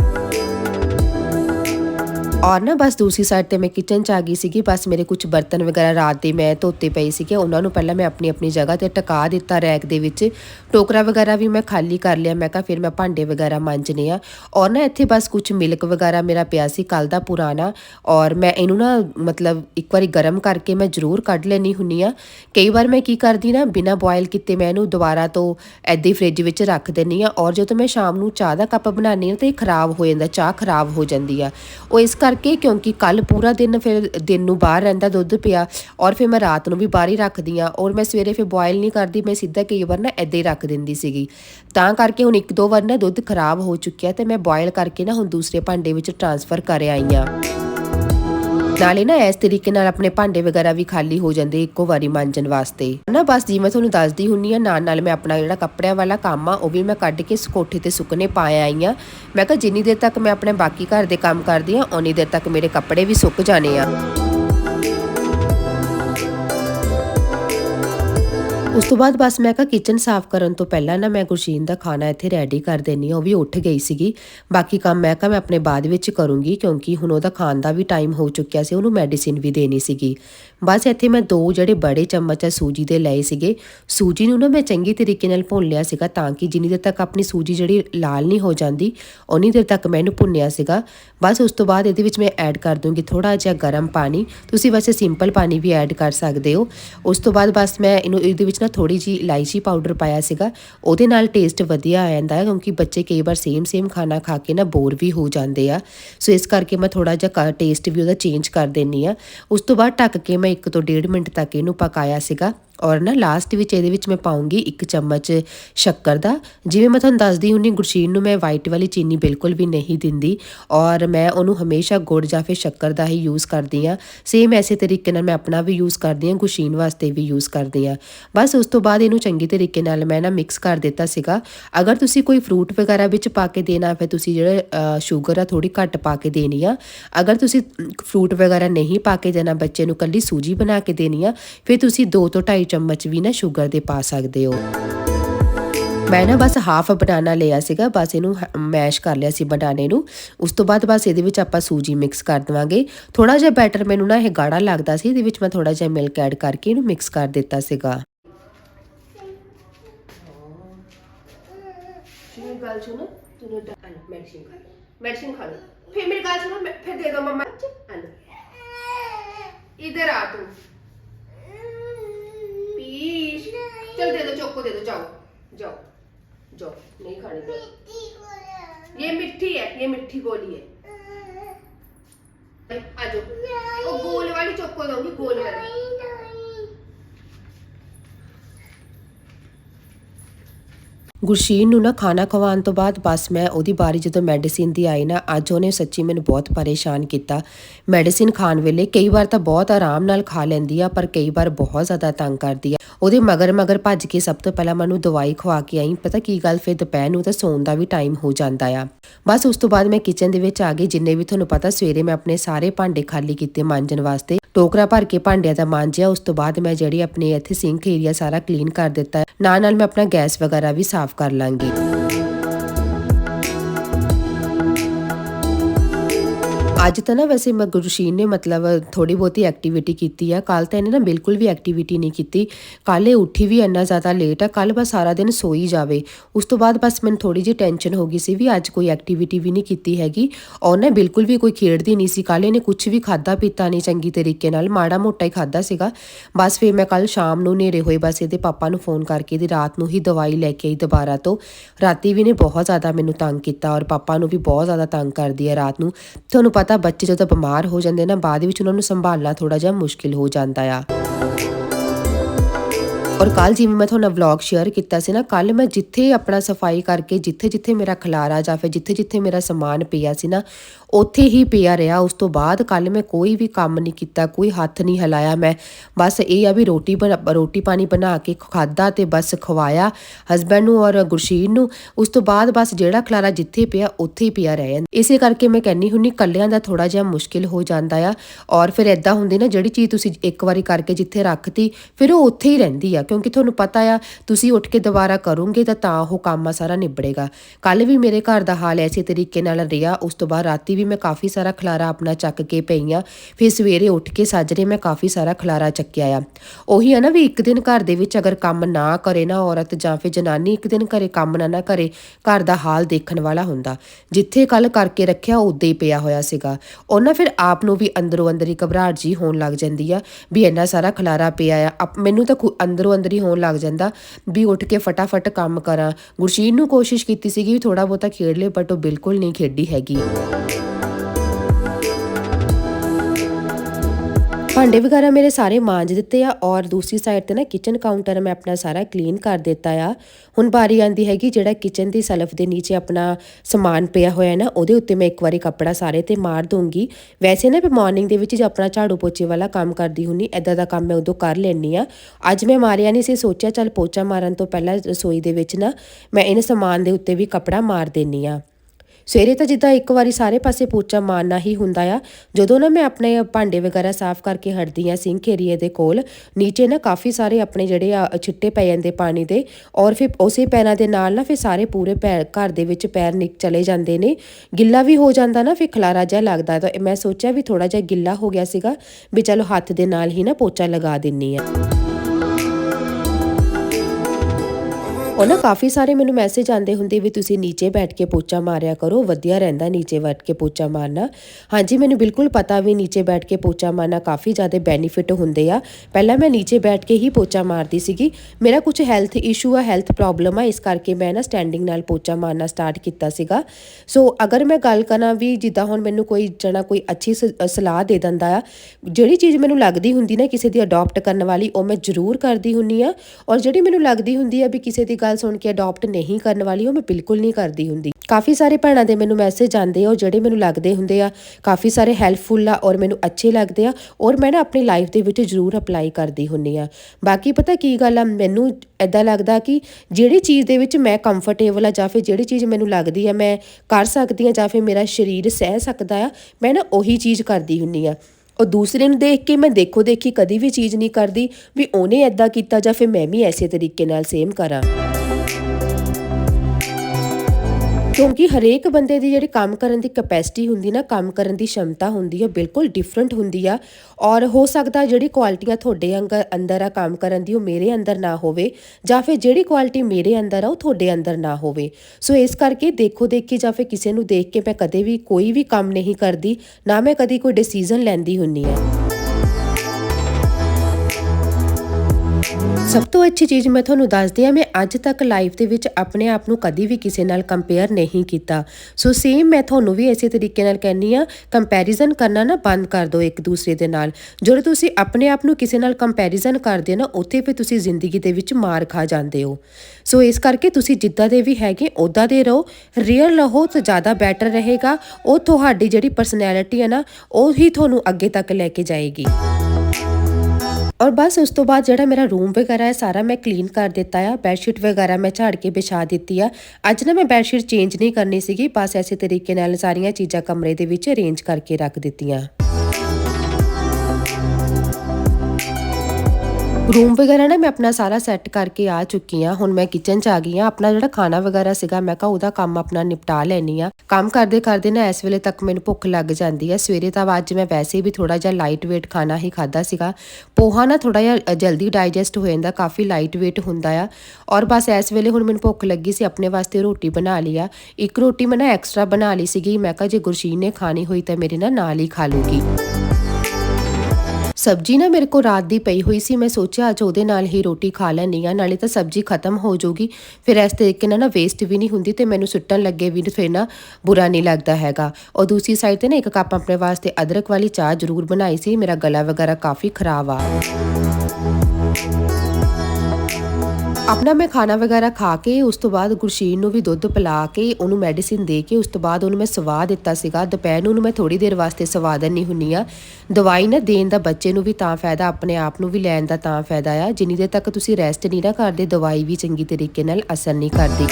ਔਰ ਨਾ ਬਸ ਦੂਸਰੀ ਸਾਈਡ ਤੇ ਮੈਂ ਕਿਚਨ ਚ ਆ ਗਈ ਸੀਗੀ, ਬਸ ਮੇਰੇ ਕੁਝ ਬਰਤਨ ਵਗੈਰਾ ਰਾਤ ਦੇ ਮੈਂ ਧੋਤੇ ਪਏ ਸੀਗੇ। ਉਹਨਾਂ ਨੂੰ ਪਹਿਲਾਂ ਮੈਂ ਆਪਣੀ ਆਪਣੀ ਜਗ੍ਹਾ ਤੇ ਟਿਕਾ ਦਿੱਤਾ ਰੈਕ ਦੇ ਵਿੱਚ। ਟੋਕਰਾ ਵਗੈਰਾ ਵੀ ਮੈਂ ਖਾਲੀ ਕਰ ਲਿਆ। ਮੈਂ ਕਿਹਾ ਫਿਰ ਮੈਂ ਭਾਂਡੇ ਵਗੈਰਾ ਮਾਂਜਨੇ ਆ। ਔਰ ਨਾ ਇੱਥੇ ਬਸ ਕੁਝ ਮਿਲਕ ਵਗੈਰਾ ਮੇਰਾ ਪਿਆ ਸੀ ਕੱਲ ਦਾ ਪੁਰਾਣਾ। ਔਰ ਮੈਂ ਇਹਨੂੰ ਨਾ ਮਤਲਬ ਇੱਕ ਵਾਰੀ ਗਰਮ ਕਰਕੇ ਮੈਂ ਜ਼ਰੂਰ ਕੱਢ ਲੈਣੀ ਹੁੰਨੀ ਆ ਕਈ ਵਾਰ ਮੈਂ ਕੀ ਕਰਦੀ ਨਾ, ਬਿਨਾ ਬੋਇਲ ਕੀਤੇ ਮੈਂ ਇਹਨੂੰ ਦੁਬਾਰਾ ਤੋਂ ਐਦੀ ਫ੍ਰਿਜ ਵਿੱਚ ਰੱਖ ਦਿੰਨੀ ਆ ਔਰ ਜਦੋਂ ਮੈਂ ਸ਼ਾਮ ਨੂੰ ਚਾਹ ਦਾ ਕੱਪ ਬਣਾਉਂਦੀ ਆ ਤਾਂ ਇਹ ਖਰਾਬ ਹੋ ਜਾਂਦਾ, ਚਾਹ ਖਰਾਬ ਹੋ ਜਾਂਦੀ ਆ। ਉਹ ਇਸ ਕਰਕੇ ਕੇ ਕਿਉਂਕਿ ਕੱਲ ਪੂਰਾ ਦਿਨ ਫਿਰ ਦਿਨ ਨੂੰ ਬਾਹਰ ਰਹਿੰਦਾ ਦੁੱਧ ਪਿਆ ਔਰ ਫਿਰ ਮੈਂ ਰਾਤ ਨੂੰ ਵੀ ਬਾਹਰ ਹੀ ਰੱਖਦੀ ਆ ਔਰ ਮੈਂ ਸਵੇਰੇ ਫਿਰ ਬੋਇਲ ਨਹੀਂ ਕਰਦੀ, ਮੈਂ ਸਿੱਧਾ ਕਈ ਵਾਰ ਨਾ ਐਦਾਂ ਹੀ ਰੱਖ ਦਿੰਦੀ ਸੀਗੀ। ਤਾਂ ਕਰਕੇ ਹੁਣ ਇੱਕ ਦੋ ਵਾਰ ਨਾ ਦੁੱਧ ਖਰਾਬ ਹੋ ਚੁੱਕਿਆ ਤੇ ਮੈਂ ਬੋਇਲ ਕਰਕੇ ਨਾ ਹੁਣ ਦੂਸਰੇ ਭਾਂਡੇ ਵਿੱਚ ਟ੍ਰਾਂਸਫਰ ਕਰ ਆਈ ਆ ਨਾਲੇ ਨਾ, ਇਸ ਤਰੀਕੇ ਨਾਲ ਆਪਣੇ ਭਾਂਡੇ ਵਗੈਰਾ ਵੀ ਖਾਲੀ ਹੋ ਜਾਂਦੇ ਇੱਕੋ ਵਾਰੀ ਮਾਂਜਣ ਵਾਸਤੇ। ਨਾ, ਬਸ ਜੀ, ਮੈਂ ਤੁਹਾਨੂੰ ਦੱਸਦੀ ਹੁੰਨੀ ਆ ਨਾਲ ਨਾਲ ਮੈਂ ਆਪਣਾ ਜਿਹੜਾ ਕੱਪੜਿਆਂ ਵਾਲਾ ਕੰਮ ਆ, ਉਹ ਵੀ ਮੈਂ ਕੱਢ ਕੇ ਸ- ਕੋਠੇ ਤੇ ਸੁੱਕਣੇ ਪਾਇਆ ਆਈ ਆ ਮੈਂ ਕਿਹਾ ਜਿੰਨੀ ਦੇਰ ਤੱਕ ਮੈਂ ਆਪਣੇ ਬਾਕੀ ਘਰ ਦੇ ਕੰਮ ਕਰਦੀ ਆ ਉਨੀ ਦੇਰ ਤੱਕ ਮੇਰੇ ਕੱਪੜੇ ਵੀ ਸੁੱਕ ਜਾਣੇ ਆ। ਉਸ ਤੋਂ ਬਾਅਦ ਬਸ ਮੈਂ ਕਿਹਾ ਕਿਚਨ ਸਾਫ਼ ਕਰਨ ਤੋਂ ਪਹਿਲਾਂ ਨਾ ਮੈਂ ਗੁਰਸ਼ੀਨ ਦਾ ਖਾਣਾ ਇੱਥੇ ਰੈਡੀ ਕਰ ਦੇਣੀ ਆ ਉਹ ਵੀ ਉੱਠ ਗਈ ਸੀਗੀ। ਬਾਕੀ ਕੰਮ ਮੈਂ ਕਿਹਾ ਮੈਂ ਆਪਣੇ ਬਾਅਦ ਵਿੱਚ ਕਰੂੰਗੀ ਕਿਉਂਕਿ ਹੁਣ ਉਹਦਾ ਖਾਣ ਦਾ ਵੀ ਟਾਈਮ ਹੋ ਚੁੱਕਿਆ ਸੀ। ਉਹਨੂੰ ਮੈਡੀਸਿਨ ਵੀ ਦੇਣੀ ਸੀਗੀ। ਬਸ ਇੱਥੇ ਮੈਂ ਦੋ ਜਿਹੜੇ ਬੜੇ ਚਮਚ ਆ ਸੂਜੀ ਦੇ ਲਏ ਸੀਗੇ। ਸੂਜੀ ਨੂੰ ਨਾ ਮੈਂ ਚੰਗੀ ਤਰੀਕੇ ਨਾਲ ਭੁੰਨ ਲਿਆ ਸੀਗਾ ਤਾਂ ਕਿ ਜਿੰਨੀ ਦੇਰ ਤੱਕ ਆਪਣੀ ਸੂਜੀ ਜਿਹੜੀ ਲਾਲ ਨਹੀਂ ਹੋ ਜਾਂਦੀ ਉਨੀ ਦੇਰ ਤੱਕ ਮੈਂ ਇਹਨੂੰ ਭੁੰਨਿਆ ਸੀਗਾ। ਬਸ ਉਸ ਤੋਂ ਬਾਅਦ ਇਹਦੇ ਵਿੱਚ ਮੈਂ ਐਡ ਕਰ ਦੂੰਗੀ ਥੋੜਾ ਜਿਹਾ ਗਰਮ ਪਾਣੀ। ਤੁਸੀਂ ਵੈਸੇ ਸਿੰਪਲ ਪਾਣੀ ਵੀ ਐਡ ਕਰ ਸਕਦੇ ਹੋ। ਉਸ ਤੋਂ ਬਾਅਦ ਬਸ ਮੈਂ ਇਹਨੂੰ ਇਹਦੇ ਵਿੱਚ ਨਾ ਥੋੜੀ ਜੀ ਇਲਾਇਚੀ ਪਾਊਡਰ ਪਾਇਆ ਸੀਗਾ। ਉਹਦੇ ਨਾਲ ਟੇਸਟ ਵਧੀਆ ਆ ਜਾਂਦਾ ਹੈ ਕਿਉਂਕਿ ਬੱਚੇ ਕਈ ਵਾਰ ਸੇਮ ਸੇਮ ਖਾਣਾ ਖਾ ਕੇ ਨਾ ਬੋਰ ਵੀ ਹੋ ਜਾਂਦੇ ਆ। ਸੋ ਇਸ ਕਰਕੇ ਮੈਂ ਥੋੜਾ ਜਿਹਾ ਟੇਸਟ ਵੀ ਉਹਦਾ ਚੇਂਜ ਕਰ ਦਿੰਨੀ ਆ ਉਸ ਤੋਂ ਬਾਅਦ ਢੱਕ ਕੇ ਮੈਂ 1 ਤੋਂ 1.5 ਮਿੰਟ ਤੱਕ ਇਹਨੂੰ ਪਕਾਇਆ ਸੀਗਾ। ਔਰ ਨਾ ਲਾਸਟ ਵਿੱਚ ਇਹਦੇ ਵਿੱਚ ਮੈਂ ਪਾਉਂਗੀ ਇੱਕ ਚਮਚ ਸ਼ੱਕਰ ਦਾ। ਜਿਵੇਂ ਮੈਂ ਤੁਹਾਨੂੰ ਦੱਸਦੀ ਹੁੰਨੀ ਗੁਰਸ਼ੀਨ ਨੂੰ ਮੈਂ ਵਾਈਟ ਵਾਲੀ ਚੀਨੀ ਬਿਲਕੁਲ ਵੀ ਨਹੀਂ ਦਿੰਦੀ ਔਰ ਮੈਂ ਉਹਨੂੰ ਹਮੇਸ਼ਾ ਗੁੜ ਜਾਂ ਫਿਰ ਸ਼ੱਕਰ ਦਾ ਹੀ ਯੂਜ਼ ਕਰਦੀ ਆ ਸੇਮ ਐਸੇ ਤਰੀਕੇ ਨਾਲ ਮੈਂ ਆਪਣਾ ਵੀ ਯੂਜ਼ ਕਰਦੀ ਆ ਗੁਰਸ਼ੀਨ ਵਾਸਤੇ ਵੀ ਯੂਜ਼ ਕਰਦੀ ਆ ਬਸ ਉਸ ਤੋਂ ਬਾਅਦ ਇਹਨੂੰ ਚੰਗੀ ਤਰੀਕੇ ਨਾਲ ਮੈਂ ਨਾ ਮਿਕਸ ਕਰ ਦਿੱਤਾ ਸੀਗਾ। ਅਗਰ ਤੁਸੀਂ ਕੋਈ ਫਰੂਟ ਵਗੈਰਾ ਵਿੱਚ ਪਾ ਕੇ ਦੇਣਾ ਫਿਰ ਤੁਸੀਂ ਜਿਹੜੇ ਸ਼ੂਗਰ ਆ ਥੋੜੀ ਘੱਟ ਪਾ ਕੇ ਦੇਣੀ ਆ। ਅਗਰ ਤੁਸੀਂ ਫਰੂਟ ਵਗੈਰਾ ਨਹੀਂ ਪਾ ਕੇ ਦੇਣਾ, ਬੱਚੇ ਨੂੰ ਕੱਲੀ ਸੂਜੀ ਬਣਾ ਕੇ ਦੇਣੀ ਆ, ਫਿਰ ਤੁਸੀਂ 2 ਤੋਂ 2.5 ਚਮਚ ਵੀ ਨਾ ਸ਼ੂਗਰ ਦੇ ਪਾ ਸਕਦੇ ਹੋ। ਮੈਂ ਨਾ ਬਸ ਹਾਫ ਬਨਾਨਾ ਲਿਆ ਸੀਗਾ, ਬਸ ਇਹਨੂੰ ਮੈਸ਼ ਕਰ ਲਿਆ ਸੀ ਬਨਾਨੇ ਨੂੰ। ਉਸ ਤੋਂ ਬਾਅਦ ਬਸ ਇਹਦੇ ਵਿੱਚ ਆਪਾਂ ਸੂਜੀ ਮਿਕਸ ਕਰ ਦਵਾਂਗੇ। ਥੋੜਾ ਜਿਹਾ ਬੈਟਰ ਮੈਨੂੰ ਨਾ ਇਹ ਗਾੜਾ ਲੱਗਦਾ ਸੀ, ਇਹਦੇ ਵਿੱਚ ਮੈਂ ਥੋੜਾ ਜਿਹਾ ਮਿਲਕ ਐਡ ਕਰਕੇ ਇਹਨੂੰ ਮਿਕਸ ਕਰ ਦਿੱਤਾ ਸੀਗਾ। ਮੇਰੀ ਖਾ ਮੈਡੀਸਿਨ ਖਾ ਫਿਰ ਮੇਰੀ ਸੁਣੋ ਫਿਰ ਦੇ ਦੋ ਮੰਮਾ। ਇਧਰ ਆ ਤੂੰ इधर आ तू पीस चल दे दो चोको दे दो जाओ जाओ जाओ नहीं खाने दो ये मिट्टी है ये मिट्टी गोली है आ जाओ वो गोल वाली चोको दूंगी गोल वाली ਗੁਰਸ਼ੀਨ ਨੂੰ ਨਾ ਖਾਣਾ ਖਵਾਉਣ ਤੋਂ ਬਾਅਦ ਬਸ ਮੈਂ ਉਹਦੀ ਬਾਰੀ ਜਦੋਂ ਮੈਡੀਸਿਨ ਦੀ ਆਈ ਨਾ ਅੱਜ ਉਹਨੇ ਸੱਚੀ ਮੈਨੂੰ ਬਹੁਤ ਪਰੇਸ਼ਾਨ ਕੀਤਾ ਮੈਡੀਸਿਨ ਖਾਣ ਵੇਲੇ ਕਈ ਵਾਰ ਤਾਂ ਬਹੁਤ ਆਰਾਮ ਨਾਲ ਖਾ ਲੈਂਦੀ ਆ ਪਰ ਕਈ ਵਾਰ ਬਹੁਤ ਜ਼ਿਆਦਾ ਤੰਗ ਕਰਦੀ ਆ ਉਹਦੇ ਮਗਰ ਮਗਰ ਭੱਜ ਕੇ ਸਭ ਤੋਂ ਪਹਿਲਾਂ ਮੈਨੂੰ ਦਵਾਈ ਖਵਾ ਕੇ ਆਈ। ਪਤਾ ਕੀ ਗੱਲ, ਫਿਰ ਦੁਪਹਿਰ ਨੂੰ ਤਾਂ ਸੌਣ ਦਾ ਵੀ ਟਾਈਮ ਹੋ ਜਾਂਦਾ ਆ। ਬਸ ਉਸ ਤੋਂ ਬਾਅਦ ਮੈਂ ਕਿਚਨ ਦੇ ਵਿੱਚ ਆ ਗਈ। ਜਿੰਨੇ ਵੀ ਤੁਹਾਨੂੰ ਪਤਾ, ਸਵੇਰੇ ਮੈਂ ਆਪਣੇ ਸਾਰੇ ਭਾਂਡੇ ਖਾਲੀ ਕੀਤੇ ਮਾਂਜਣ ਵਾਸਤੇ। ਟੋਕਰਾ ਭਰ ਕੇ ਭਾਂਡਿਆਂ ਦਾ ਮਾਂਜਿਆ। ਉਸ ਤੋਂ ਬਾਅਦ ਮੈਂ ਜਿਹੜੀ ਆਪਣੇ ਇੱਥੇ ਸਿੰਕ ਏਰੀਆ ਸਾਰਾ ਕਲੀਨ ਕਰ ਦਿੱਤਾ। ਨਾਲ ਨਾਲ ਮੈਂ ਆਪਣਾ ਗੈਸ ਵਗੈਰਾ ਵੀ ਸਾਫ਼ ਕਰ ਲਾਂਗੀ। ਅੱਜ ਤਾਂ ਨਾ ਵੈਸੇ ਮੈਂ ਗੁਰਸ਼ੀਨ ਨੇ ਮਤਲਬ ਥੋੜੀ ਬਹੁਤੀ ਐਕਟੀਵਿਟੀ ਕੀਤੀ ਆ। ਕੱਲ ਤਾਂ ਇਹਨੇ ਨਾ ਬਿਲਕੁਲ ਵੀ ਐਕਟੀਵਿਟੀ ਨਹੀਂ ਕੀਤੀ। ਕੱਲ ਇਹ ਉੱਠੀ ਵੀ ਇੰਨਾ ਜ਼ਿਆਦਾ ਲੇਟ ਆ। ਕੱਲ ਬਸ ਸਾਰਾ ਦਿਨ ਸੋਈ ਜਾਵੇ। ਉਸ ਤੋਂ ਬਾਅਦ ਬਸ ਮੈਨੂੰ ਥੋੜੀ ਜਿਹੀ ਟੈਨਸ਼ਨ ਹੋ ਗਈ ਸੀ ਵੀ ਅੱਜ ਕੋਈ ਐਕਟੀਵਿਟੀ ਵੀ ਨਹੀਂ ਕੀਤੀ ਹੈਗੀ। ਔਰ ਨਾ ਬਿਲਕੁਲ ਵੀ ਕੋਈ ਖੇਡਦੀ ਨਹੀਂ ਸੀ। ਕੱਲ ਇਹਨੇ ਕੁਝ ਵੀ ਖਾਦਾ ਪੀਤਾ ਨਹੀਂ ਚੰਗੀ ਤਰੀਕੇ ਨਾਲ। ਮਾੜਾ ਮੋਟਾ ਹੀ ਖਾਦਾ ਸੀਗਾ। ਬਸ ਫਿਰ ਮੈਂ ਕੱਲ ਸ਼ਾਮ ਨੂੰ ਨੇਰੇ ਹੋਏ ਬਸ ਇਹਦੇ ਪਾਪਾ ਨੂੰ ਫੋਨ ਕਰਕੇ ਇਹਦੀ ਰਾਤ ਨੂੰ ਹੀ ਦਵਾਈ ਲੈ ਕੇ ਆਈ ਦੁਬਾਰਾ ਤੋਂ। ਰਾਤੀ ਵੀ ਨੇ ਬਹੁਤ ਜ਼ਿਆਦਾ ਮੈਨੂੰ ਤੰਗ ਕੀਤਾ ਔਰ ਪਾਪਾ ਨੂੰ ਵੀ ਬਹੁਤ ਜ਼ਿਆਦਾ ਤੰਗ ਕਰਦੀ ਹੈ ਰਾਤ ਨੂੰ। ਤੁਹਾਨੂੰ ਪਤਾ ਬੱਚੇ ਜਦੋਂ ਬਿਮਾਰ ਹੋ ਜਾਂਦੇ ਨਾ, ਬਾਅਦ ਵਿੱਚ ਉਹਨਾਂ ਨੂੰ ਸੰਭਾਲਣਾ ਥੋੜਾ ਜਿਹਾ ਮੁਸ਼ਕਿਲ ਹੋ ਜਾਂਦਾ ਆ। ਔਰ ਕੱਲ ਜਿਵੇਂ ਮੈਂ ਤੁਹਾਨੂੰ ਵਲੌਗ ਸ਼ੇਅਰ ਕੀਤਾ ਸੀ ਨਾ ਕੱਲ ਮੈਂ ਜਿੱਥੇ ਆਪਣਾ ਸਫ਼ਾਈ ਕਰਕੇ ਜਿੱਥੇ ਜਿੱਥੇ ਮੇਰਾ ਖਲਾਰਾ ਜਾਂ ਫਿਰ ਜਿੱਥੇ ਜਿੱਥੇ ਮੇਰਾ ਸਮਾਨ ਪਿਆ ਸੀ ਨਾ ਉੱਥੇ ਹੀ ਪਿਆ ਰਿਹਾ। ਉਸ ਤੋਂ ਬਾਅਦ ਕੱਲ ਮੈਂ ਕੋਈ ਵੀ ਕੰਮ ਨਹੀਂ ਕੀਤਾ, ਕੋਈ ਹੱਥ ਨਹੀਂ ਹਿਲਾਇਆ ਮੈਂ। ਬਸ ਇਹ ਆ ਵੀ ਰੋਟੀ ਬਣਾ- ਰੋਟੀ ਪਾਣੀ ਬਣਾ ਕੇ ਖਾਦਾ ਤੇ ਬਸ ਖਵਾਇਆ ਹਸਬੰਡ ਨੂੰ ਔਰ ਗੁਰਸ਼ੀਨ ਨੂੰ। ਉਸ ਤੋਂ ਬਾਅਦ ਬਸ ਜਿਹੜਾ ਖਲਾਰਾ ਜਿੱਥੇ ਪਿਆ, ਉੱਥੇ ਹੀ ਪਿਆ ਰਹਿ ਜਾਂਦਾ ਇਸੇ ਕਰਕੇ ਮੈਂ ਕਹਿੰਨੀ ਹੁੰਨੀ ਕੱਲਿਆਂ ਦਾ ਥੋੜਾ ਜਿਹਾ ਮੁਸ਼ਕਿਲ ਹੋ ਜਾਂਦਾ ਆ। ਔਰ ਫਿਰ ਐਦਾਂ ਹੁੰਦੀ ਨਾ, ਜਿਹੜੀ ਚੀਜ਼ ਤੁਸੀਂ ਇੱਕ ਵਾਰੀ ਕਰਕੇ ਜਿੱਥੇ ਰੱਖਤੀ, ਫਿਰ ਉਹ ਉੱਥੇ ਹੀ ਰਹਿੰਦੀ ਆ। ਕਿਉਂਕਿ ਤੁਹਾਨੂੰ ਪਤਾ ਆ, ਤੁਸੀਂ ਉੱਠ ਕੇ ਦੁਬਾਰਾ ਕਰੋਗੇ ਤਾਂ ਤਾਂ ਉਹ ਕੰਮ ਆ, ਸਾਰਾ ਨਿਬੜੇਗਾ। ਕੱਲ ਵੀ ਮੇਰੇ ਘਰ ਦਾ ਹਾਲ ਐਸੇ ਤਰੀਕੇ ਨਾਲ ਰਿਹਾ। ਉਸ ਤੋਂ ਬਾਅਦ ਰਾਤੀ ਵੀ ਮੈਂ ਕਾਫੀ ਸਾਰਾ ਖਲਾਰਾ ਆਪਣਾ ਚੱਕ ਕੇ ਪਈ ਆ। ਫਿਰ ਸਵੇਰੇ ਉੱਠ ਕੇ ਸਾਜਰੇ ਮੈਂ ਕਾਫੀ ਸਾਰਾ ਖਲਾਰਾ ਚੱਕਿਆ ਆ। ਉਹੀ ਆ ਨਾ ਵੀ ਇੱਕ ਦਿਨ ਘਰ ਦੇ ਵਿੱਚ ਅਗਰ ਕੰਮ ਨਾ ਕਰੇ ਨਾ ਔਰਤ ਜਾਂ ਫਿਰ ਜਨਾਨੀ ਇੱਕ ਦਿਨ ਘਰੇ ਕੰਮ ਨਾ ਨਾ ਕਰੇ, ਘਰ ਦਾ ਹਾਲ ਦੇਖਣ ਵਾਲਾ ਹੁੰਦਾ। ਜਿੱਥੇ ਕੱਲ ਕਰਕੇ ਰੱਖਿਆ, ਉਦਾਂ ਹੀ ਪਿਆ ਹੋਇਆ ਸੀਗਾ। ਉਹਨਾਂ ਫਿਰ ਆਪ ਨੂੰ ਵੀ ਅੰਦਰੋਂ ਅੰਦਰ ਹੀ ਘਬਰਾਹਟ ਜੀ ਹੋਣ ਲੱਗ ਜਾਂਦੀ ਆ ਵੀ ਇੰਨਾ ਸਾਰਾ ਖਲਾਰਾ ਪਿਆ ਆ। ਮੈਨੂੰ ਤਾਂ ਖੁ- ਅੰਦਰੋਂ ਅੰਦਰ ਹੀ ਹੋਣ ਲੱਗ ਜਾਂਦਾ ਵੀ ਉੱਠ ਕੇ ਫਟਾਫਟ ਕੰਮ ਕਰਾਂ। ਗੁਰਸ਼ੀਨ ਨੂੰ ਕੋਸ਼ਿਸ਼ ਕੀਤੀ ਸੀਗੀ ਵੀ ਥੋੜਾ ਬਹੁਤਾ ਖੇਡ ਲੇ ਬਟ ਉਹ ਬਿਲਕੁਲ ਨਹੀਂ ਖੇਡੀ ਹੈਗੀ। ਭਾਂਡੇ ਵਗੈਰਾ ਮੇਰੇ ਸਾਰੇ ਮਾਂਜ ਦਿੱਤੇ ਆ ਔਰ ਦੂਸਰੀ ਸਾਈਡ ਤੇ ਨਾ ਕਿਚਨ ਕਾਊਂਟਰ ਮੈਂ ਆਪਣਾ ਸਾਰਾ ਕਲੀਨ ਕਰ ਦਿੱਤਾ ਆ। ਹੁਣ ਬਾਰੀ ਆਂਦੀ ਹੈਗੀ ਜਿਹੜਾ ਕਿਚਨ ਦੀ ਸਲਫ ਦੇ ਨੀਚੇ ਆਪਣਾ ਸਮਾਨ ਪਿਆ ਹੋਇਆ ਨਾ, ਉਹਦੇ ਉੱਤੇ ਮੈਂ ਇੱਕ ਵਾਰੀ ਕੱਪੜਾ ਸਾਰੇ ਤੇ ਮਾਰ ਦੂੰਗੀ। ਵੈਸੇ ਨਾ ਮੈਂ ਮਾਰਨਿੰਗ ਦੇ ਵਿੱਚ ਜੇ ਆਪਣਾ ਝਾੜੂ ਪੋਚੇ ਵਾਲਾ ਕੰਮ ਕਰਦੀ ਹੁੰਨੀ ਐਦਾਂ ਦਾ ਕੰਮ ਮੈਂ ਉਦੋਂ ਕਰ ਲੈਣੀ ਆ। ਅੱਜ ਮੈਂ ਮਾਰਿਆ ਨਹੀਂ ਸੀ, ਸੋਚਿਆ ਚੱਲ ਪੋਚਾ ਮਾਰਨ ਤੋਂ ਪਹਿਲਾਂ ਰਸੋਈ ਦੇ ਵਿੱਚ ਨਾ ਮੈਂ ਇਹਨਾਂ ਸਮਾਨ ਦੇ ਉੱਤੇ ਵੀ ਕੱਪੜਾ ਮਾਰ ਦੇਣੀ ਆ। ਸਵੇਰੇ ਤਾਂ ਜਿੱਦਾਂ ਇੱਕ ਵਾਰੀ ਸਾਰੇ ਪਾਸੇ ਪੋਚਾ ਮਾਰਨਾ ਹੀ ਹੁੰਦਾ ਆ। ਜਦੋਂ ਨਾ ਮੈਂ ਆਪਣੇ ਭਾਂਡੇ ਵਗੈਰਾ ਸਾਫ਼ ਕਰਕੇ ਹਟਦੀ ਆ ਸਿੰਕ ਏਰੀਏ ਦੇ ਕੋਲ, ਨੀਚੇ ਨਾ ਕਾਫੀ ਸਾਰੇ ਆਪਣੇ ਜਿਹੜੇ ਆ ਛਿੱਟੇ ਪੈ ਜਾਂਦੇ ਪਾਣੀ ਦੇ ਔਰ ਫਿਰ ਉਸੇ ਪੈਰਾਂ ਦੇ ਨਾਲ ਨਾ ਫਿਰ ਸਾਰੇ ਪੂਰੇ ਪੈਰ ਘਰ ਦੇ ਵਿੱਚ ਪੈਰ ਨਿਕ ਚਲੇ ਜਾਂਦੇ ਨੇ। ਗਿੱਲਾ ਵੀ ਹੋ ਜਾਂਦਾ ਨਾ ਫਿਰ ਖਲਾਰਾ ਜਿਹਾ ਲੱਗਦਾ ਤਾਂ ਮੈਂ ਸੋਚਿਆ ਵੀ ਥੋੜਾ ਜਿਹਾ ਗਿੱਲਾ ਹੋ ਗਿਆ ਸੀਗਾ ਵੀ ਚਲੋ ਹੱਥ ਦੇ ਨਾਲ ਹੀ ਨਾ ਪੋਚਾ ਲਗਾ ਦਿੰਨੀ ਆ ਉਹ ਨਾ ਕਾਫੀ ਸਾਰੇ ਮੈਨੂੰ ਮੈਸੇਜ ਆਉਂਦੇ ਹੁੰਦੇ ਵੀ ਤੁਸੀਂ ਨੀਚੇ ਬੈਠ ਕੇ ਪੋਚਾ ਮਾਰਿਆ ਕਰੋ, ਵਧੀਆ ਰਹਿੰਦਾ ਨੀਚੇ ਬੈਠ ਕੇ ਪੋਚਾ ਮਾਰਨਾ। ਹਾਂਜੀ, ਮੈਨੂੰ ਬਿਲਕੁਲ ਪਤਾ ਵੀ ਨੀਚੇ ਬੈਠ ਕੇ ਪੋਚਾ ਮਾਰਨਾ ਕਾਫੀ ਜ਼ਿਆਦਾ ਬੈਨੀਫਿਟ ਹੁੰਦੇ ਆ। ਪਹਿਲਾਂ ਮੈਂ ਨੀਚੇ ਬੈਠ ਕੇ ਹੀ ਪੋਚਾ ਮਾਰਦੀ ਸੀਗੀ। ਮੇਰਾ ਕੁਝ ਹੈਲਥ ਇਸ਼ੂ ਆ ਹੈਲਥ ਪ੍ਰੋਬਲਮ ਆ, ਇਸ ਕਰਕੇ ਮੈਂ ਨਾ ਸਟੈਂਡਿੰਗ ਨਾਲ ਪੋਚਾ ਮਾਰਨਾ ਸਟਾਰਟ ਕੀਤਾ ਸੀਗਾ। ਸੋ ਅਗਰ ਮੈਂ ਗੱਲ ਕਰਾਂ ਵੀ ਜਿੱਦਾਂ ਹੁਣ ਮੈਨੂੰ ਕੋਈ ਜਣਾ ਕੋਈ ਅੱਛੀ ਸ- ਸਲਾਹ ਦੇ ਦਿੰਦਾ ਆ, ਜਿਹੜੀ ਚੀਜ਼ ਮੈਨੂੰ ਲੱਗਦੀ ਹੁੰਦੀ ਨਾ ਕਿਸੇ ਦੀ ਅਡਾਪਟ ਕਰਨ ਵਾਲੀ, ਉਹ ਮੈਂ ਜ਼ਰੂਰ ਕਰਦੀ ਹੁੰਨੀ ਆ। ਔਰ ਜਿਹੜੀ ਮੈਨੂੰ ਲੱਗਦੀ ਹੁੰਦੀ ਆ ਵੀ ਕਿਸੇ ਦੀ ਗੱਲ ਸੁਣ ਕੇ ਅਡਾਪਟ ਨਹੀਂ ਕਰਨ ਵਾਲੀ, ਉਹ ਮੈਂ ਬਿਲਕੁਲ ਨਹੀਂ ਕਰਦੀ ਹੁੰਦੀ। ਕਾਫੀ ਸਾਰੇ ਭੈਣਾਂ ਦੇ ਮੈਨੂੰ ਮੈਸੇਜ ਆਉਂਦੇ ਆ, ਉਹ ਜਿਹੜੇ ਮੈਨੂੰ ਲੱਗਦੇ ਹੁੰਦੇ ਆ, ਕਾਫੀ ਸਾਰੇ ਹੈਲਪਫੁਲ ਆ ਔਰ ਮੈਨੂੰ ਅੱਛੇ ਲੱਗਦੇ ਆ, ਔਰ ਮੈਂ ਨਾ ਆਪਣੀ ਲਾਈਫ ਦੇ ਵਿੱਚ ਜ਼ਰੂਰ ਅਪਲਾਈ ਕਰਦੀ ਹੁੰਨੀ ਆ। ਬਾਕੀ ਪਤਾ ਕੀ ਗੱਲ ਆ, ਮੈਨੂੰ ਐਦਾਂ ਲੱਗਦਾ ਕਿ ਜਿਹੜੀ ਚੀਜ਼ ਦੇ ਵਿੱਚ ਮੈਂ ਕੰਫਰਟੇਬਲ ਆ, ਜਾਂ ਫਿਰ ਜਿਹੜੀ ਚੀਜ਼ ਮੈਨੂੰ ਲੱਗਦੀ ਆ, ਮੈਂ ਕਰ ਸਕਦੀ ਆ, ਜਾਂ ਫਿਰ ਮੇਰਾ ਸਰੀਰ ਸਹਿ ਸਕਦਾ ਆ, ਮੈਂ ਨਾ ਉਹੀ ਚੀਜ਼ ਕਰਦੀ ਹੁੰਨੀ ਆ। ਉਹ ਦੂਸਰੇ ਨੂੰ ਦੇਖ ਕੇ ਮੈਂ ਦੇਖੋ ਦੇਖੀ ਕਦੀ ਵੀ ਚੀਜ਼ ਨਹੀਂ ਕਰਦੀ ਵੀ ਉਹਨੇ ਐਦਾਂ ਕੀਤਾ ਜਾਂ ਫਿਰ ਮੈਂ ਵੀ ਐਸੇ ਤਰੀਕੇ ਨਾਲ ਸੇਮ ਕਰਾਂ। ਕਿਉਂਕਿ ਹਰੇਕ ਬੰਦੇ ਦੀ ਜਿਹੜੀ ਕੰਮ ਕਰਨ ਦੀ ਕਪੈਸਿਟੀ ਹੁੰਦੀ ਨਾ, ਕੰਮ ਕਰਨ ਦੀ ਸ਼ਮਤਾ ਹੁੰਦੀ ਆ, ਬਿਲਕੁਲ ਡਿਫਰੈਂਟ ਹੁੰਦੀ ਆ। ਔਰ ਹੋ ਸਕਦਾ ਜਿਹੜੀ ਕੁਆਲਿਟੀਆਂ ਤੁਹਾਡੇ ਅੰਗ- ਅੰਦਰ ਆ ਕੰਮ ਕਰਨ ਦੀ, ਉਹ ਮੇਰੇ ਅੰਦਰ ਨਾ ਹੋਵੇ, ਜਾਂ ਫਿਰ ਜਿਹੜੀ ਕੁਆਲਿਟੀ ਮੇਰੇ ਅੰਦਰ ਆ, ਉਹ ਤੁਹਾਡੇ ਅੰਦਰ ਨਾ ਹੋਵੇ। ਸੋ ਇਸ ਕਰਕੇ ਦੇਖੋ ਦੇਖੀ ਜਾਂ ਫਿਰ ਕਿਸੇ ਨੂੰ ਦੇਖ ਕੇ ਮੈਂ ਕਦੇ ਵੀ ਕੋਈ ਵੀ ਕੰਮ ਨਹੀਂ ਕਰਦੀ, ਨਾ ਮੈਂ ਕਦੀ ਕੋਈ ਡਿਸੀਜਨ ਲੈਂਦੀ ਹੁੰਨੀ ਆ ਸਭ ਤੋਂ ਅੱਛੀ ਚੀਜ਼ ਮੈਂ ਤੁਹਾਨੂੰ ਦੱਸਦੀ ਆ ਮੈਂ ਅੱਜ ਤੱਕ ਲਾਈਫ ਦੇ ਵਿੱਚ ਆਪਣੇ ਆਪ ਨੂੰ ਕਦੀ ਵੀ ਕਿਸੇ ਨਾਲ ਕੰਪੇਅਰ ਨਹੀਂ ਕੀਤਾ। ਸੋ ਸੇਮ ਮੈਂ ਤੁਹਾਨੂੰ ਵੀ ਇਸੇ ਤਰੀਕੇ ਨਾਲ ਕਹਿੰਨੀ ਆ ਕੰਪੈਰੀਜ਼ਨ ਕਰਨਾ ਨਾ ਬੰਦ ਕਰ ਦਿਓ ਇੱਕ ਦੂਸਰੇ ਦੇ ਨਾਲ। ਜਦੋਂ ਤੁਸੀਂ ਆਪਣੇ ਆਪ ਨੂੰ ਕਿਸੇ ਨਾਲ ਕੰਪੈਰੀਜ਼ਨ ਕਰਦੇ ਹੋ ਨਾ, ਉੱਥੇ ਫਿਰ ਤੁਸੀਂ ਜ਼ਿੰਦਗੀ ਦੇ ਵਿੱਚ ਮਾਰ ਖਾ ਜਾਂਦੇ ਹੋ। ਸੋ ਇਸ ਕਰਕੇ ਤੁਸੀਂ ਜਿੱਦਾਂ ਦੇ ਵੀ ਹੈਗੇ ਉਦਾਂ ਦੇ ਰਹੋ। ਰੀਅਲ ਰਹੋ ਤਾਂ ਜ਼ਿਆਦਾ ਬੈਟਰ ਰਹੇਗਾ। ਉਹ ਤੁਹਾਡੀ ਜਿਹੜੀ ਪਰਸਨੈਲਿਟੀ ਹੈ ਨਾ, ਉਹ ਹੀ ਤੁਹਾਨੂੰ ਅੱਗੇ ਤੱਕ ਲੈ ਕੇ ਜਾਏਗੀ। ਔਰ ਬਸ ਉਸ ਤੋਂ ਬਾਅਦ ਜਿਹੜਾ ਮੇਰਾ ਰੂਮ ਵਗੈਰਾ ਹੈ, ਸਾਰਾ ਮੈਂ ਕਲੀਨ ਕਰ ਦਿੱਤਾ ਆ ਬੈੱਡਸ਼ੀਟ ਵਗੈਰਾ ਮੈਂ ਝਾੜ ਕੇ ਵਿਛਾ ਦਿੱਤੀ ਆ। ਅੱਜ ਨਾ ਮੈਂ ਬੈੱਡਸ਼ੀਟ ਚੇਂਜ ਨਹੀਂ ਕਰਨੀ ਸੀਗੀ, ਬਸ ਐਸੇ ਤਰੀਕੇ ਨਾਲ ਸਾਰੀਆਂ ਚੀਜ਼ਾਂ ਕਮਰੇ ਦੇ ਵਿੱਚ ਅਰੇਂਜ ਕਰਕੇ ਰੱਖ ਦਿੱਤੀਆਂ। ਰੂਮ ਵਗੈਰਾ ਨਾ ਮੈਂ ਆਪਣਾ ਸਾਰਾ ਸੈੱਟ ਕਰਕੇ ਆ ਚੁੱਕੀ ਆ ਹੁਣ ਮੈਂ ਕਿਚਨ 'ਚ ਆ ਗਈ ਆ ਆਪਣਾ ਜਿਹੜਾ ਖਾਣਾ ਵਗੈਰਾ ਸੀਗਾ, ਮੈਂ ਕਿਹਾ ਉਹਦਾ ਕੰਮ ਆਪਣਾ ਨਿਪਟਾ ਲੈਣੀ ਆ ਕੰਮ ਕਰਦੇ ਕਰਦੇ ਨਾ ਇਸ ਵੇਲੇ ਤੱਕ ਮੈਨੂੰ ਭੁੱਖ ਲੱਗ ਜਾਂਦੀ ਆ ਸਵੇਰੇ ਤਾਂ ਅੱਜ ਮੈਂ ਵੈਸੇ ਵੀ ਥੋੜਾ ਜਿਹਾ ਲਾਈਟ weight ਖਾਣਾ ਹੀ ਖਾਦਾ ਸੀਗਾ। ਪੋਹਾ ਨਾ ਥੋੜਾ ਜਿਹਾ ਜਲਦੀ ਡਾਈਜੈਸਟ ਹੋ ਜਾਂਦਾ, ਕਾਫੀ ਲਾਈਟ weight ਹੁੰਦਾ ਆ। ਔਰ ਬਸ ਇਸ ਵੇਲੇ ਹੁਣ ਮੈਨੂੰ ਭੁੱਖ ਲੱਗੀ ਸੀ, ਆਪਣੇ ਵਾਸਤੇ ਰੋਟੀ ਬਣਾ ਲਈ ਆ। ਇੱਕ ਰੋਟੀ ਮੈਂ ਨਾ ਐਕਸਟਰਾ ਬਣਾ ਲਈ ਸੀਗੀ। ਮੈਂ ਕਿਹਾ ਜੇ ਗੁਰਸ਼ੀਨ ਨੇ ਖਾਣੀ ਹੋਈ ਤਾਂ ਮੇਰੇ ਨਾਲ ਨਾਲ ਹੀ ਖਾ ਲੂਗੀ। ਸਬਜੀ ਨਾ ਮੇਰੇ ਕੋ ਰਾਤ ਦੀ ਪਈ ਹੋਈ ਸੀ, ਮੈਂ ਸੋਚਿਆ ਅੱਜ ਉਹਦੇ ਨਾਲ ਹੀ ਰੋਟੀ ਖਾ ਲੈਣੀ ਆ ਨਾਲੇ ਤਾਂ ਸਬਜੀ ਖਤਮ ਹੋ ਜਾਊਗੀ। ਫਿਰ ਇਸ ਤਰੀਕੇ ਨਾਲ ਨਾ ਵੇਸਟ ਵੀ ਨਹੀਂ ਹੁੰਦੀ ਤੇ ਮੈਨੂੰ ਸੁੱਟਣ ਲੱਗੇ ਵੀ ਫਿਰ ਨਾ ਬੁਰਾ ਨਹੀਂ ਲੱਗਦਾ ਹੈਗਾ। ਔਰ ਦੂਸਰੀ ਸਾਈਡ ਤੇ ਨਾ ਇੱਕ ਕੱਪ ਆਪਣੇ ਵਾਸਤੇ ਅਦਰਕ ਵਾਲੀ ਚਾਹ ਜ਼ਰੂਰ ਬਣਾਈ ਸੀ, ਮੇਰਾ ਗਲਾ ਵਗੈਰਾ ਕਾਫੀ ਖਰਾਬ ਆ। ਆਪਣਾ ਮੈਂ ਖਾਣਾ ਵਗੈਰਾ ਖਾ ਕੇ, ਉਸ ਤੋਂ ਬਾਅਦ ਗੁਰਸ਼ੀਨ ਨੂੰ ਵੀ ਦੁੱਧ ਪਿਲਾ ਕੇ, ਉਹਨੂੰ ਮੈਡੀਸਿਨ ਦੇ ਕੇ, ਉਸ ਤੋਂ ਬਾਅਦ ਉਹਨੂੰ ਮੈਂ ਸਵਾ ਦਿੱਤਾ ਸੀਗਾ। ਦੁਪਹਿਰ ਨੂੰ ਮੈਂ ਥੋੜੀ ਦੇਰ ਵਾਸਤੇ ਸਵਾ ਦਿੰਨੀ ਹੁੰਨੀ ਆ ਦਵਾਈ ਨਾ ਦੇਣ ਦਾ ਬੱਚੇ ਨੂੰ ਵੀ ਤਾਂ ਫਾਇਦਾ, ਆਪਣੇ ਆਪ ਨੂੰ ਵੀ ਲੈਣ ਦਾ ਤਾਂ ਫਾਇਦਾ ਆ। ਜਿੰਨੀ ਦੇਰ ਤੱਕ ਤੁਸੀਂ ਰੈਸਟ ਨਹੀਂ ਨਾ ਕਰਦੇ, ਦਵਾਈ ਵੀ ਚੰਗੀ ਤਰੀਕੇ ਨਾਲ ਅਸਰ ਨਹੀਂ ਕਰਦੀ।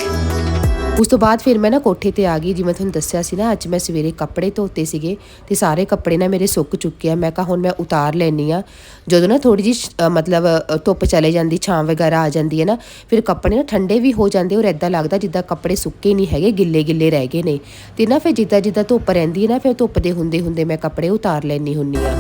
ਉਸ ਤੋਂ ਬਾਅਦ ਫਿਰ ਮੈਂ ਨਾ ਕੋਠੇ ਤੇ ਆ ਗਈ, ਜਿਵੇਂ ਤੁਹਾਨੂੰ ਦੱਸਿਆ ਸੀ ਨਾ, ਅੱਜ ਮੈਂ ਸਵੇਰੇ ਕੱਪੜੇ ਧੋਤੇ ਸੀਗੇ ਤੇ ਸਾਰੇ ਕੱਪੜੇ ਨਾ ਮੇਰੇ ਸੁੱਕ ਚੁੱਕੇ ਆ। ਮੈਂ ਕਿਹਾ ਹੁਣ ਮੈਂ ਉਤਾਰ ਲੈਣੀ ਆ ਜਦੋਂ ਨਾ ਥੋੜੀ ਜੀ ਮਤਲਬ ਧੁੱਪ ਚਲੇ ਜਾਂਦੀ, ਛਾਂ ਵਗੈਰਾ ਆ ਜਾਂਦੀ ਹੈ ਨਾ, ਫਿਰ ਕੱਪੜੇ ਨਾ ਠੰਡੇ ਵੀ ਹੋ ਜਾਂਦੇ, ਔਰ ਐਦਾਂ ਲੱਗਦਾ ਜਿੱਦਾਂ ਕੱਪੜੇ ਸੁੱਕੇ ਨਹੀਂ ਹੈਗੇ ਗਿੱਲੇ ਗਿੱਲੇ ਰਹਿ ਗਏ ਨੇ। ਤੇ ਨਾ ਫਿਰ ਜਿੱਦਾਂ ਜਿੱਦਾਂ ਧੁੱਪ ਰਹਿੰਦੀ ਹੈ ਨਾ, ਫਿਰ ਧੁੱਪ ਦੇ ਹੁੰਦੇ ਹੁੰਦੇ ਮੈਂ ਕੱਪੜੇ ਉਤਾਰ ਲੈਣੀ ਹੁੰਨੀ ਆ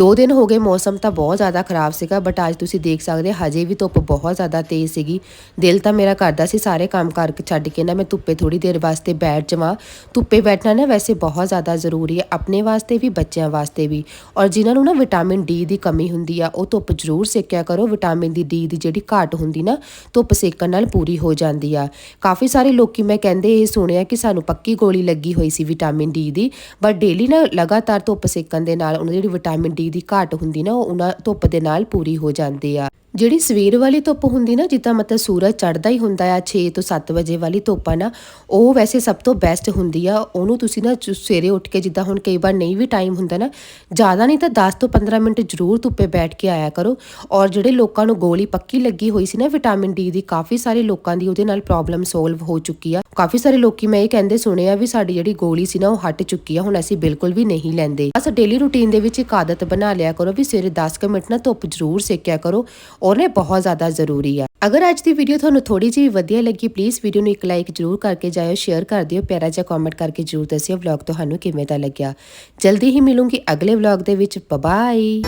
ਦੋ ਦਿਨ ਹੋ ਗਏ ਮੌਸਮ ਤਾਂ ਬਹੁਤ ਜ਼ਿਆਦਾ ਖਰਾਬ ਸੀਗਾ ਬਟ ਅੱਜ ਤੁਸੀਂ ਦੇਖ ਸਕਦੇ ਹਜੇ ਵੀ ਧੁੱਪ ਬਹੁਤ ਜ਼ਿਆਦਾ ਤੇਜ਼ ਸੀਗੀ। ਦਿਲ ਤਾਂ ਮੇਰਾ ਕਰਦਾ ਸੀ ਸਾਰੇ ਕੰਮ ਕਰਕੇ ਛੱਡ ਕੇ ਨਾ ਮੈਂ ਧੁੱਪੇ ਥੋੜੀ ਦੇਰ ਵਾਸਤੇ ਬੈਠ ਜਾਵਾਂ। ਧੁੱਪੇ ਬੈਠਣਾ ਨਾ ਵੈਸੇ ਬਹੁਤ ਜ਼ਿਆਦਾ ਜ਼ਰੂਰੀ ਹੈ, ਆਪਣੇ ਵਾਸਤੇ ਵੀ, ਬੱਚਿਆਂ ਵਾਸਤੇ ਵੀ। ਔਰ ਜਿਨ੍ਹਾਂ ਨੂੰ ਨਾ ਵਿਟਾਮਿਨ ਡੀ ਦੀ ਕਮੀ ਹੁੰਦੀ ਆ, ਉਹ ਧੁੱਪ ਜ਼ਰੂਰ ਸੇਕਿਆ ਕਰੋ। ਵਿਟਾਮਿਨ ਦੀ ਡੀ ਦੀ ਜਿਹੜੀ ਘਾਟ ਹੁੰਦੀ ਨਾ, ਧੁੱਪ ਸੇਕਣ ਨਾਲ ਪੂਰੀ ਹੋ ਜਾਂਦੀ ਆ। ਕਾਫੀ ਸਾਰੇ ਲੋਕੀ ਮੈਂ ਕਹਿੰਦੇ ਇਹ ਸੁਣਿਆ ਕਿ ਸਾਨੂੰ ਪੱਕੀ ਗੋਲੀ ਲੱਗੀ ਹੋਈ ਸੀ ਵਿਟਾਮਿਨ ਡੀ ਦੀ ਬਟ ਡੇਲੀ ਨਾ ਲਗਾਤਾਰ ਧੁੱਪ ਸੇਕਣ ਦੇ ਨਾਲ, ਉਹਨਾਂ ਦੀ ਜਿਹੜੀ ਵਿਟਾਮਿਨ ਡੀ ਦੀ ਘਾਟ ਹੁੰਦੀ ਨਾ ਉਹ ਉਹਨਾਂ ਧੁੱਪ ਦੇ ਨਾਲ ਪੂਰੀ ਹੋ ਜਾਂਦੀ ਆ। ਜਿਹੜੀ ਸਵੇਰ ਵਾਲੀ ਧੁੱਪ ਹੁੰਦੀ ਨਾ, ਜਿੱਦਾਂ ਮਤਲਬ ਸੂਰਜ ਚੜਦਾ ਹੀ ਹੁੰਦਾ ਆ 6 ਤੋਂ 7 ਵਜੇ ਵਾਲੀ ਧੁੱਪ ਆ ਨਾ, ਉਹ ਵੈਸੇ ਸਭ ਤੋਂ ਬੈਸਟ ਹੁੰਦੀ ਆ। ਉਹਨੂੰ ਤੁਸੀਂ ਨਾ ਸਵੇਰੇ ਉੱਠ ਕੇ ਜਿੱਦਾਂ ਹੁਣ ਕਈ ਵਾਰ ਨਹੀਂ ਵੀ ਟਾਈਮ ਹੁੰਦਾ ਨਾ, ਜ਼ਿਆਦਾ ਨਹੀਂ ਤਾਂ 10 ਤੋਂ 15 ਮਿੰਟ ਜ਼ਰੂਰ ਧੁੱਪੇ ਬੈਠ ਕੇ ਆਇਆ ਕਰੋ। ਔਰ ਜਿਹੜੇ ਲੋਕਾਂ ਨੂੰ ਗੋਲੀ ਪੱਕੀ ਲੱਗੀ ਹੋਈ ਸੀ ਨਾ ਵਿਟਾਮਿਨ ਡੀ ਦੀ, ਕਾਫੀ ਸਾਰੇ ਲੋਕਾਂ ਦੀ ਉਹਦੇ ਨਾਲ ਪ੍ਰੋਬਲਮ ਸੋਲਵ ਹੋ ਚੁੱਕੀ ਆ। ਕਾਫੀ ਸਾਰੇ ਲੋਕੀ ਮੈਂ ਇਹ ਕਹਿੰਦੇ ਸੁਣਿਆ ਵੀ ਸਾਡੀ ਜਿਹੜੀ ਗੋਲੀ ਸੀ ਨਾ, ਉਹ ਹਟ ਚੁੱਕੀ ਆ, ਹੁਣ ਅਸੀਂ ਬਿਲਕੁਲ ਵੀ ਨਹੀਂ ਲੈਂਦੇ। ਬਸ ਡੇਲੀ ਰੂਟੀਨ ਦੇ ਵਿੱਚ ਇੱਕ ਆਦਤ ਬਣਾ ਲਿਆ ਕਰੋ ਵੀ ਸਵੇਰੇ 10 ਕੁ ਮਿੰਟ ਨਾ ਧੁੱਪ ਜ਼ਰੂਰ ਸੇਕਿਆ ਕਰੋ। ਔਰ ਬਹੁਤ ਜ਼ਿਆਦਾ ਜ਼ਰੂਰੀ ਆ। ਅਗਰ ਅੱਜ ਦੀ ਵੀਡੀਓ ਤੁਹਾਨੂੰ ਥੋੜੀ ਜਿਹੀ ਵਧੀਆ ਲੱਗੀ ਪਲੀਜ਼ ਵੀਡੀਓ ਨੂੰ ਇੱਕ ਲਾਈਕ ਜ਼ਰੂਰ ਕਰਕੇ ਜਾਇਓ ਸ਼ੇਅਰ ਕਰ ਦਿਓ, ਪਿਆਰਾ ਜਿਹਾ ਕਮੈਂਟ ਕਰਕੇ ਜ਼ਰੂਰ ਦੱਸਿਓ ਵਲੌਗ ਤੁਹਾਨੂੰ ਕਿਵੇਂ ਦਾ ਲੱਗਿਆ। ਜਲਦੀ ਹੀ ਮਿਲੂੰਗੀ ਅਗਲੇ ਵਲੌਗ ਦੇ ਵਿੱਚ। ਬਾਏ